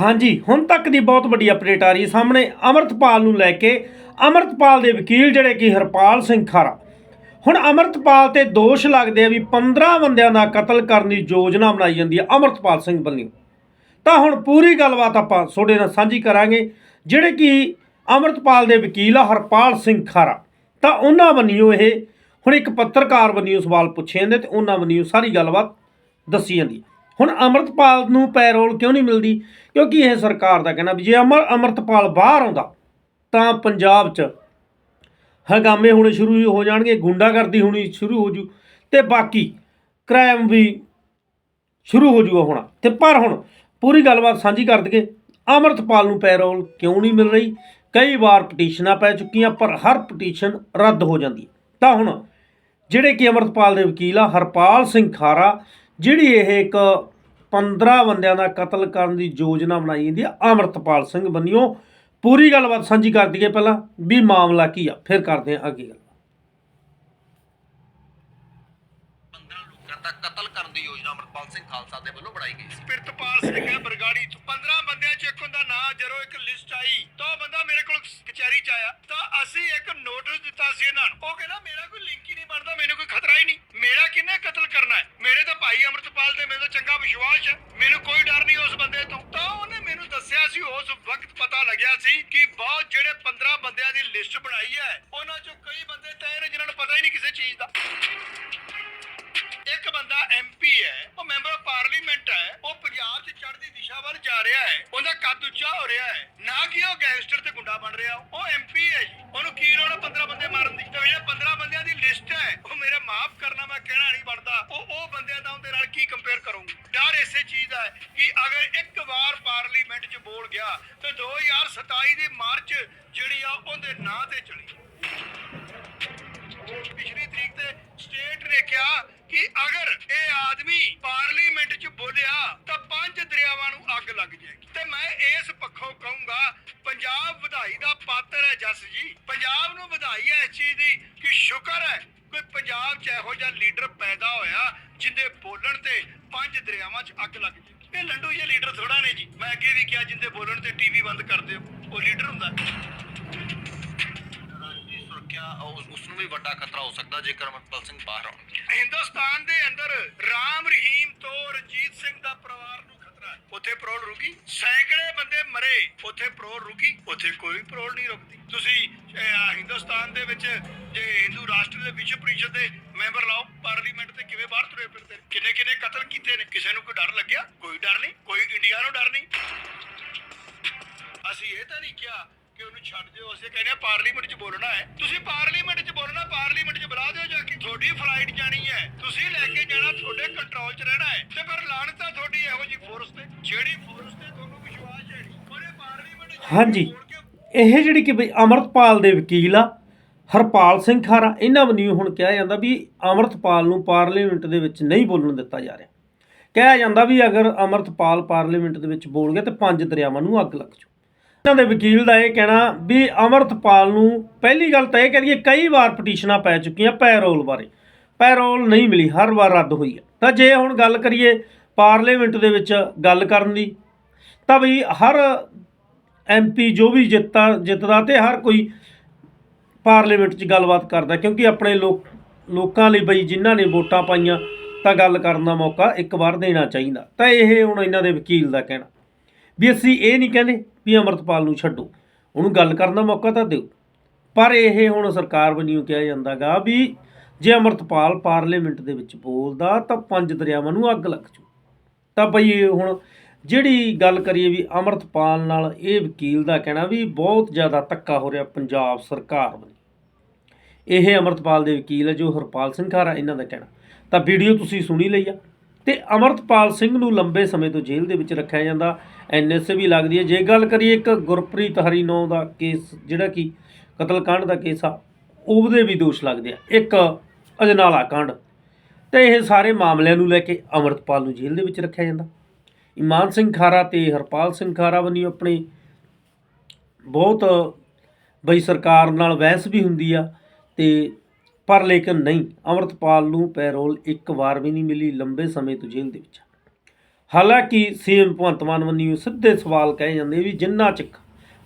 ਹਾਂਜੀ, ਹੁਣ ਤੱਕ ਦੀ ਬਹੁਤ ਵੱਡੀ ਅਪਡੇਟ ਆ ਰਹੀ ਹੈ ਸਾਹਮਣੇ ਅਮਰਤਪਾਲ ਨੂੰ ਲੈ ਕੇ। ਅਮਰਤਪਾਲ ਦੇ ਵਕੀਲ ਜਿਹੜੇ ਕਿ ਹਰਪਾਲ ਸਿੰਘ ਖਾਰਾ। ਹੁਣ ਅਮਰਤਪਾਲ ਤੇ ਦੋਸ਼ ਲੱਗਦੇ ਆ ਵੀ 15 ਬੰਦਿਆਂ ਦਾ ਕਤਲ ਕਰਨ ਦੀ ਯੋਜਨਾ ਬਣਾਈ ਜਾਂਦੀ ਹੈ ਅਮਰਤਪਾਲ ਸਿੰਘ ਵੱਲੋਂ। ਤਾਂ ਹੁਣ ਪੂਰੀ ਗੱਲਬਾਤ ਆਪਾਂ ਤੁਹਾਡੇ ਨਾਲ ਸਾਂਝੀ ਕਰਾਂਗੇ, ਜਿਹੜੇ ਕਿ ਅਮਰਤਪਾਲ ਦੇ ਵਕੀਲ ਆ ਹਰਪਾਲ ਸਿੰਘ ਖਾਰਾ। ਤਾਂ ਉਹਨਾਂ ਵੱਲੋਂ ਇਹ ਹੁਣ ਇੱਕ ਪੱਤਰਕਾਰ ਵੱਲੋਂ ਸਵਾਲ ਪੁੱਛੇ ਜਾਂਦੇ ਤੇ ਉਹਨਾਂ ਵੱਲੋਂ ਸਾਰੀ ਗੱਲਬਾਤ ਦੱਸੀ ਜਾਂਦੀ ਹੈ। ਹੁਣ ਅਮਰਤਪਾਲ ਨੂੰ ਪੈਰੋਲ ਕਿਉਂ ਨਹੀਂ ਮਿਲਦੀ? ਕਿਉਂਕਿ ਇਹ ਸਰਕਾਰ ਦਾ ਕਹਿਣਾ ਵੀ ਜੇ ਅਮਰ, ਅਮਰਤਪਾਲ ਬਾਹਰ ਆਉਂਦਾ, ਤਾਂ ਪੰਜਾਬ 'ਚ ਹੰਗਾਮੇ ਹੋਣੇ ਸ਼ੁਰੂ ਹੋ ਜਾਣਗੇ, ਗੁੰਡਾਗਰਦੀ ਹੋਣੀ ਸ਼ੁਰੂ ਹੋ ਜੂ, ਤੇ ਬਾਕੀ ਕ੍ਰਾਈਮ ਵੀ ਸ਼ੁਰੂ ਹੋ ਜੂਗਾ ਹੋਣਾ। ਤੇ ਪਰ ਹੁਣ ਪੂਰੀ ਗੱਲਬਾਤ ਸਾਂਝੀ ਕਰ ਦਈਏ, ਅਮਰਤਪਾਲ ਨੂੰ ਪੈਰੋਲ ਕਿਉਂ ਨਹੀਂ ਮਿਲ ਰਹੀ? ਕਈ ਵਾਰ ਪਟੀਸ਼ਨਾਂ ਪੈ ਚੁੱਕੀਆਂ, ਪਰ ਹਰ ਪਟੀਸ਼ਨ ਰੱਦ ਹੋ ਜਾਂਦੀ ਤਾਂ ਹੁਣ ਜਿਹੜੇ ਕਿ ਅਮਰਤਪਾਲ ਦੇ ਵਕੀਲ ਆ, ਹਰਪਾਲ ਸਿੰਘ ਖਾਰਾ, ਜਿਹੜੀ ਇਹ ਇੱਕ 15 ਬੰਦਿਆਂ ਦਾ ਕਤਲ ਕਰਨ ਦੀ ਯੋਜਨਾ ਬਣਾਈ ਜਾਂਦੀ ਆ। ਅਮਰਤਪਾਲ ਸਿੰਘ ਬੰਨਿਓ ਪੂਰੀ ਗੱਲਬਾਤ ਸਾਂਝੀ ਕਰ ਦਈਏ ਪਹਿਲਾਂ ਵੀ ਮਾਮਲਾ ਕੀ ਆ? ਫਿਰ ਕਰਦੇ ਆ ਅੱਗੇ ਗੱਲ। 15 ਲੋਕਾਂ ਦਾ ਕਤਲ ਕਰਨ ਦੀ ਯੋਜਨਾ ਅਮਰਪਾਲ ਸਿੰਘ ਖਾਲਸਾ ਦੇ ਵੱਲੋਂ ਬਣਾਈ ਗਈ ਸੀ। ਪ੍ਰਿਤਪਾਲ ਸਿੰਘ ਹੈ ਬਰਗਾੜੀ ਤੋਂ 15 ਬੰਦਿਆਂ ਚ ਇੱਕ ਹੁੰਦਾ ਨਾਂ ਜਦੋਂ ਇੱਕ ਲਿਸਟ ਆਈ ਤਾਂ ਉਹ ਬੰਦਾ ਮੇਰੇ ਕੋਲ ਕਚਹਿਰੀ ਚ ਆਇਆ ਤਾਂ ਅਸੀਂ ਇੱਕ ਨੋਟਿਸ ਦਿੱਤਾ ਸੀ ਇਹਨਾਂ ਨੂੰ ਉਹ ਕਹਿੰਦਾ ਮੇਰਾ ਕੋਈ ਲਿੰਕ ਹੀ ਨਹੀਂ ਬਣਦਾ ਮੈਨੂੰ ਕੋਈ ਖਤਰਾ ਹੀ ਨਹੀਂ ਮੇਰਾ ਕਿੰਨੇ ਕਤਲ ਕਰਨਾ ਹੈ ਮੇਰੇ ਤਾਂ ਭਾਈ ਅਮਰਤਪਾਲ ਤੇ ਮੇਰੇ ਤਾਂ ਚੰਗਾ ਵਿਸ਼ਵਾਸ ਹੈ। ਮੈਨੂੰ ਕੋਈ ਡਰ ਨਹੀਂ ਉਸ ਬੰਦੇ ਤੋਂ। ਤਾਂ ਉਹਨੇ ਮੈਨੂੰ ਦੱਸਿਆ ਸੀ, ਉਸ ਵਕਤ ਪਤਾ ਲੱਗਿਆ ਸੀ ਕਿ ਬਹੁਤ ਜਿਹੜੇ 15 ਬੰਦਿਆਂ ਦੀ ਲਿਸਟ ਬਣਾਈ ਹੈ, ਉਹਨਾਂ ਚੋਂ ਕਈ ਬੰਦੇ ਤਾਂ ਇਹ ਨੇ ਜਿਨ੍ਹਾਂ ਨੂੰ ਪਤਾ ਹੀ ਨਹੀਂ ਕਿਸੇ ਚੀਜ਼ ਦਾ। ਇੱਕ ਬੰਦਾ ਐਮਪੀ ਹੈ, ਉਹ ਮੈਂਬਰ ਆਫ ਪਾਰਲੀਮੈਂਟ ਹੈ, ਉਹ ਪੰਜਾਬ 'ਚ ਚੜ੍ਹਦੀ ਦਿਸ਼ਾ ਵੱਲ ਜਾ ਰਿਹਾ ਹੈ, ਉਹਦਾ ਕੱਦ ਉੱਚਾ ਹੋ ਰਿਹਾ ਹੈ। ਨਾ ਕਿ ਉਹ ਗੈਂਗਸਟਰ ਤੇ ਗੁੰਡਾ ਬਣ ਰਿਹਾ, ਉਹ ਐਮਪੀ ਹੈ ਜੀ। ਉਹਨੂੰ ਕੀ ਲੋੜ ਹੈ 15 ਬੰਦੇ ਮਾਰਨ ਦੀ? ਤੇ ਜਿਹੜੇ 15 ਬੰਦਿਆਂ ਦੀ ਲਿਸਟ ਹੈ ਉਹ ਮੇਰੇ ਮਾਫ ਕਰਨਾ ਮੈਂ ਕਹਿਣਾ ਨਹੀਂ ਬਣਦਾ ਉਹ ਉਹ ਬੰਦਿਆਂ ਦਾ ਉਹਦੇ ਨਾਲ ਕੀ ਕੰਪੇਅਰ ਕਰੂੰਗਾ ਡਰ ਇਸੇ ਚੀਜ਼ ਦਾ ਹੈ ਕਿ ਅਗਰ ਇੱਕ ਵਾਰ ਪਾਰਲੀਮੈਂਟ 'ਚ ਬੋਲ ਗਿਆ ਤੇ 2027 ਜਿਹੜੀ ਆ ਉਹਦੇ ਨਾਂ ਤੇ ਚਲੀ। ਪਿਛਲੀ ਤਰੀਕ ਤੇ ਸਟੇਟ ਨੇ ਕਿਹਾ ਕਿ ਅਗਰ ਇਹ ਆਦਮੀ ਪਾਰਲੀਮੈਂਟ 'ਚ ਬੋਲਿਆ ਤਾਂ ਪੰਜ ਦਰਿਆਵਾਂ ਨੂੰ ਅੱਗ ਲੱਗ ਜਾਏਗੀ। ਤੇ ਮੈਂ ਇਸ ਪੱਖੋਂ ਕਹੂੰਗਾ, ਪੰਜਾਬ ਵਧਾਈ ਦਾ ਪਾਤਰ ਹੈ ਜਸ ਜੀ। ਪੰਜਾਬ ਨੂੰ ਵਧਾਈ ਹੈ ਇਸ ਚੀਜ਼ ਦੀ ਕਿ ਸ਼ੁਕਰ ਹੈ ਕੋਈ ਪੰਜਾਬ 'ਚ ਇਹੋ ਜਿਹਾ ਲੀਡਰ ਪੈਦਾ ਹੋਇਆ ਜਿੰਦੇ ਬੋਲਣ ਤੇ ਪੰਜ ਦਰਿਆਵਾਂ 'ਚ ਅੱਗ ਲੱਗ ਜਾਏ ਇਹ ਲੰਡੂ ਜਿਹੇ ਲੀਡਰ ਥੋੜਾ ਨੇ ਜੀ। ਮੈਂ ਅੱਗੇ ਵੀ ਕਿਹਾ ਜਿੰਦੇ ਬੋਲਣ ਤੇ ਟੀਵੀ ਬੰਦ ਕਰ ਦਿਓ ਉਹ ਲੀਡਰ ਹੁੰਦਾ। ਰਾਸ਼ਟਰੀ ਸੁਰੱਖਿਆ ਉਸ ਨੂੰ ਵੀ ਵੱਡਾ ਖਤਰਾ ਹੋ ਸਕਦਾ ਜੇਕਰ ਅਮਰਪਾਲ ਸਿੰਘ ਬਾਹਰ ਆਉਣ ਹਿੰਦੁਸਤਾਨ ਦੇ ਅੰਦਰ ਰਾਮ ਰਹੀਮ ਤੋਂ ਰਣਜੀਤ ਸਿੰਘ ਦਾ ਪਰਿਵਾਰ ਉੱਥੇ ਪਰੋਲ ਰੁਕੀ। ਸੈਂਕੜੇ ਬੰਦੇ ਮਰੇ, ਉੱਥੇ ਪਰੋਲ ਰੁਕੀ। ਉੱਥੇ ਕੋਈ ਪਰੋਲ ਨਹੀਂ ਰੁਕਦੀ। ਤੁਸੀਂ ਹਿੰਦੁਸਤਾਨ ਦੇ ਵਿੱਚ ਜੇ ਹਿੰਦੂ ਰਾਸ਼ਟਰ ਦੇ ਵਿਸ਼ਵ ਪਰਿਸ਼ਦ ਦੇ ਮੈਂਬਰ ਲਾਓ ਪਾਰਲੀਮੈਂਟ ਤੇ ਕਿਵੇਂ ਬਾਹਰ ਤੁਰੇ ਫਿਰਦੇ ਕਿੰਨੇ ਕਿੰਨੇ ਕਤਲ ਕੀਤੇ ਨੇ? ਕਿਸੇ ਨੂੰ ਕੋਈ ਡਰ ਲੱਗਿਆ? ਕੋਈ ਡਰ ਨਹੀਂ? ਕੋਈ ਇੰਡੀਆ ਨੂੰ ਡਰ ਨਹੀਂ? ਅਸੀਂ ਇਹ ਤਾਂ ਨਹੀਂ ਕਿਹਾ ਕਿ ਉਹਨੂੰ ਛੱਡ ਦਿਓ। ਅਸੀਂ ਕਹਿੰਦੇ ਆ ਪਾਰਲੀਮੈਂਟ 'ਚ ਬੋਲਣਾ ਹੈ। ਤੁਸੀਂ ਪਾਰਲੀਮੈਂਟ 'ਚ ਬੋਲਣਾ ਪਾਰਲੀਮੈਂਟ 'ਚ ਬੁਲਾ ਦਿਓ ਜਾ ਕੇ। ਤੁਹਾਡੀ ਫਲਾਈਟ ਜਾਣੀ ਹੈ। ਤੁਸੀਂ ਲੈ ਕੇ ਜਾਣਾ, ਤੁਹਾਡੇ ਕੰਟਰੋਲ 'ਚ ਰਹਿਣਾ ਹੈ। ਤੇ ਫਿਰ ਲਾਣ ਤਾਂ ਤੁਹਾਡੀ। ਹਾਂਜੀ। ਇਹ ਜਿਹੜੀ ਕਿ ਬਈ ਅਮਰਤਪਾਲ ਦੇ ਵਕੀਲ ਆ ਹਰਪਾਲ ਸਿੰਘ ਖਾਰਾ ਇਹਨਾਂ ਵੱਲੋਂ ਹੁਣ ਕਿਹਾ ਜਾਂਦਾ ਵੀ ਅਮਰਤਪਾਲ ਨੂੰ ਪਾਰਲੀਮੈਂਟ ਦੇ ਵਿੱਚ ਨਹੀਂ ਬੋਲਣ ਦਿੱਤਾ ਜਾ ਰਿਹਾ। ਕਿਹਾ ਜਾਂਦਾ ਵੀ ਅਗਰ ਅਮਰਤਪਾਲ ਪਾਰਲੀਮੈਂਟ ਦੇ ਵਿੱਚ ਬੋਲ ਗਿਆ ਤੇ ਪੰਜ ਦਰਿਆਵਾਂ ਨੂੰ ਅੱਗ ਲੱਗ ਜੂ ਇਹਨਾਂ ਦੇ ਵਕੀਲ ਦਾ ਇਹ ਕਹਿਣਾ ਵੀ ਅਮਰਤਪਾਲ ਨੂੰ ਪਹਿਲੀ ਗੱਲ ਤਾਂ ਇਹ ਕਰੀਏ ਕਈ ਵਾਰ ਪਟੀਸ਼ਨਾਂ ਪੈ ਚੁੱਕੀਆਂ ਪੈਰੋਲ ਬਾਰੇ। ਪੈਰੋਲ ਨਹੀਂ ਮਿਲੀ ਹਰ ਵਾਰ ਰੱਦ ਹੋਈ ਹੈ। ਤਾਂ ਜੇ ਹੁਣ ਗੱਲ ਕਰੀਏ ਪਾਰਲੀਮੈਂਟ ਦੇ ਵਿੱਚ ਗੱਲ ਕਰਨ ਦੀ। ਤਾਂ ਬਈ ਹਰ ਐਮਪੀ ਜੋ ਵੀ ਜਿੱਤਾ, ਜਿੱਤਦਾ ਤੇ ਹਰ ਕੋਈ ਪਾਰਲੀਮੈਂਟ 'ਚ ਗੱਲਬਾਤ ਕਰਦਾ, ਕਿਉਂਕਿ ਆਪਣੇ ਲੋਕ, ਲੋਕਾਂ ਲਈ ਬਈ ਜਿਨ੍ਹਾਂ ਨੇ ਵੋਟਾਂ ਪਾਈਆਂ, ਤਾਂ ਗੱਲ ਕਰਨ ਦਾ ਮੌਕਾ ਇੱਕ ਵਾਰ ਦੇਣਾ ਚਾਹੀਦਾ। ਤਾਂ ਇਹ ਹੁਣ ਇਹਨਾਂ ਦੇ ਵਕੀਲ ਦਾ ਕਹਿਣਾ। ਵੀ ਅਸੀਂ ਇਹ ਨਹੀਂ ਕਹਿੰਦੇ ਵੀ ਅਮਰਤਪਾਲ ਨੂੰ ਛੱਡੋ। ਉਹਨੂੰ ਗੱਲ ਕਰਨ ਦਾ ਮੌਕਾ ਤਾਂ ਦਿਓ। ਪਰ ਇਹ ਹੁਣ ਸਰਕਾਰ ਵੱਲੋਂ ਕਿਹਾ ਜਾਂਦਾਗਾ ਵੀ ਜੇ ਅਮਰਤਪਾਲ ਪਾਰਲੀਮੈਂਟ ਦੇ ਵਿੱਚ ਬੋਲਦਾ ਤਾਂ ਪੰਜ ਦਰਿਆਵਾਂ ਨੂੰ ਅੱਗ ਲੱਗ ਜੂ। ਤਾਂ ਬਈ ਹੁਣ ਜਿਹੜੀ ਗੱਲ ਕਰੀਏ ਵੀ ਅਮਰਤਪਾਲ ਨਾਲ ਇਹ ਵਕੀਲ ਦਾ ਕਹਿਣਾ ਵੀ ਬਹੁਤ ਜ਼ਿਆਦਾ ਧੱਕਾ ਹੋ ਰਿਹਾ ਪੰਜਾਬ ਸਰਕਾਰ ਵੱਲੋਂ। ਇਹ ਅਮਰਤਪਾਲ ਦੇ ਵਕੀਲ ਹੈ ਜੋ ਹਰਪਾਲ ਸਿੰਘ ਖਾਰਾ ਇਹਨਾਂ ਦਾ ਕਹਿਣਾ। ਤਾਂ ਵੀਡੀਓ ਤੁਸੀਂ ਸੁਣੀ ਲਈ ਆ। ਤੇ ਅਮਰਤਪਾਲ ਸਿੰਘ ਨੂੰ ਲੰਬੇ ਸਮੇਂ ਤੋਂ ਜੇਲ੍ਹ ਦੇ ਵਿੱਚ ਰੱਖਿਆ ਜਾਂਦਾ, ਐਨਐਸਏ ਵੀ ਲੱਗਦੀ ਹੈ ਜੇ ਗੱਲ ਕਰੀਏ ਇੱਕ ਗੁਰਪ੍ਰੀਤ ਹਰੀ ਨੌ ਦਾ ਕੇਸ, ਜਿਹੜਾ ਕਿ ਕਤਲकांड ਦਾ ਕੇਸ ਆ, ਉਹਦੇ ਵੀ ਦੋਸ਼ ਲੱਗਦੇ ਆ। ਇੱਕ ਅਜਨਾਲਾ ਕਾਂਡ। ਤੇ ਇਹ ਸਾਰੇ ਮਾਮਲਿਆਂ ਨੂੰ ਲੈ ਕੇ ਅਮਰਤਪਾਲ ਨੂੰ ਜੇਲ੍ਹ ਦੇ ਵਿੱਚ ਰੱਖਿਆ ਜਾਂਦਾ। ਇਮਾਨ ਸਿੰਘ ਖਾਰਾ ਤੇ ਹਰਪਾਲ ਸਿੰਘ ਖਾਰਾ ਵੱਲੋਂ ਆਪਣੇ ਬਹੁਤ ਬਈ ਸਰਕਾਰ ਨਾਲ ਬਹਿਸ ਵੀ ਹੁੰਦੀ ਆ ਤੇ ਪਰ ਲੇਕਿਨ ਨਹੀਂ, ਅਮਰਤਪਾਲ ਨੂੰ ਪੈਰੋਲ ਇੱਕ ਵਾਰ ਵੀ ਨਹੀਂ ਮਿਲੀ ਲੰਬੇ ਸਮੇਂ ਤੋਂ ਜੇਲ੍ਹ ਦੇ ਵਿੱਚ। ਹਾਲਾਂਕਿ ਸੀਐਮ ਭਗਵੰਤ ਮਾਨ ਵੱਲੋਂ ਸਿੱਧੇ ਸਵਾਲ ਕਹੇ ਜਾਂਦੇ ਵੀ ਜਿੰਨਾ ਚਿਕ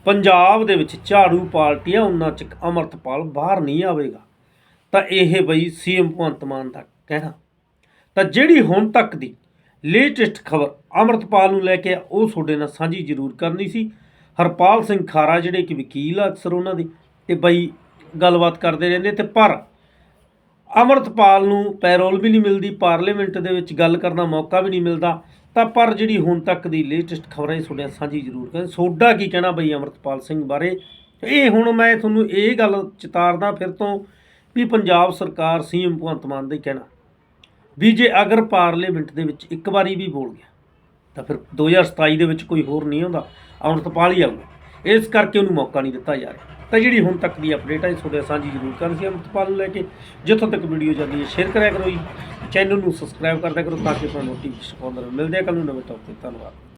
ਪੰਜਾਬ ਦੇ ਵਿੱਚ ਝਾੜੂ ਪਾਰਟੀ ਆ ਉਹਨਾਂ ਚਿਕ ਅਮਰਤਪਾਲ ਬਾਹਰ ਨਹੀਂ ਆਵੇਗਾ। ਤਾਂ ਇਹ ਬਈ ਸੀਐਮ ਭਗਵੰਤ ਮਾਨ ਦਾ ਕਹਿਣਾ ਤਾਂ ਜਿਹੜੀ ਹੁਣ ਤੱਕ ਦੀ ਲੇਟੈਸਟ ਖਬਰ ਅਮਰਤਪਾਲ ਨੂੰ ਲੈ ਕੇ ਉਹ ਤੁਹਾਡੇ ਨਾਲ ਸਾਂਝੀ ਜ਼ਰੂਰ ਕਰਨੀ ਸੀ। ਹਰਪਾਲ ਸਿੰਘ ਖਾਰਾ ਜਿਹੜੇ ਕਿ ਵਕੀਲ ਆ ਅਕਸਰ ਉਹਨਾਂ ਦੇ, ਤੇ ਬਈ ਗੱਲਬਾਤ ਕਰਦੇ ਰਹਿੰਦੇ ਤੇ ਪਰ ਅਮਰਤਪਾਲ ਨੂੰ ਪੈਰੋਲ ਵੀ ਨਹੀਂ ਮਿਲਦੀ, ਪਾਰਲੀਮੈਂਟ ਦੇ ਵਿੱਚ ਗੱਲ ਕਰਨ ਦਾ ਮੌਕਾ ਵੀ ਨਹੀਂ ਮਿਲਦਾ। ਤਾਂ ਪਰ ਜਿਹੜੀ ਹੁਣ ਤੱਕ ਦੀ ਲੇਟੈਸਟ ਖਬਰਾਂ ਇਹ ਤੁਹਾਡੇ ਨਾਲ ਸਾਂਝੀ ਜ਼ਰੂਰ ਕਰਾਂ ਸੋਡਾ ਕੀ ਕਹਿਣਾ ਬਈ ਅਮਰਤਪਾਲ ਸਿੰਘ ਬਾਰੇ? ਇਹ ਹੁਣ ਮੈਂ ਤੁਹਾਨੂੰ ਇਹ ਗੱਲ ਚਿਤਾਰਦਾ ਫਿਰ ਤੋਂ ਵੀ ਪੰਜਾਬ ਸਰਕਾਰ ਸੀਐਮ ਭਗਵੰਤ ਮਾਨ ਦੇ ਕਹਿਣਾ। ਵੀ ਜੇ ਅਗਰ ਪਾਰਲੀਮੈਂਟ ਦੇ ਵਿੱਚ ਇੱਕ ਵਾਰੀ ਵੀ ਬੋਲ ਗਿਆ, ਤਾਂ ਫਿਰ 2027 ਦੇ ਵਿੱਚ ਕੋਈ ਹੋਰ ਨਹੀਂ ਆਉਂਦਾ ਅੰਮ੍ਰਿਤਪਾਲ ਹੀ ਆਊਗਾ ਇਸ ਕਰਕੇ ਉਹਨੂੰ ਮੌਕਾ ਨਹੀਂ ਦਿੱਤਾ ਜਾ ਰਿਹਾ। ਤਾਂ ਜਿਹੜੀ ਹੁਣ ਤੱਕ ਦੀ ਅਪਡੇਟ ਹੈ ਤੁਹਾਡੇ ਸਾਂਝੀ ਜ਼ਰੂਰ ਕਰਨ ਸੀ ਅੰਮ੍ਰਿਤਪਾਲ ਨੂੰ ਲੈ ਕੇ। ਜਿੱਥੋਂ ਤੱਕ ਵੀਡੀਓ ਜਾਂਦੀ ਹੈ ਸ਼ੇਅਰ ਕਰਿਆ ਕਰੋ ਜੀ। ਚੈਨਲ ਨੂੰ ਸਬਸਕ੍ਰਾਈਬ ਕਰਦਿਆ ਕਰੋ ਤਾਂ ਕਿ ਤੁਹਾਨੂੰ ਨੋਟੀਫਿਕੇਸ਼ਨ ਆਉਂਦਾ ਰਹੇ। ਮਿਲਦੇ ਆ ਕੱਲ ਨੂੰ ਨਵੇਂ ਟੌਪਿਕ ਤੇ। ਧੰਨਵਾਦ।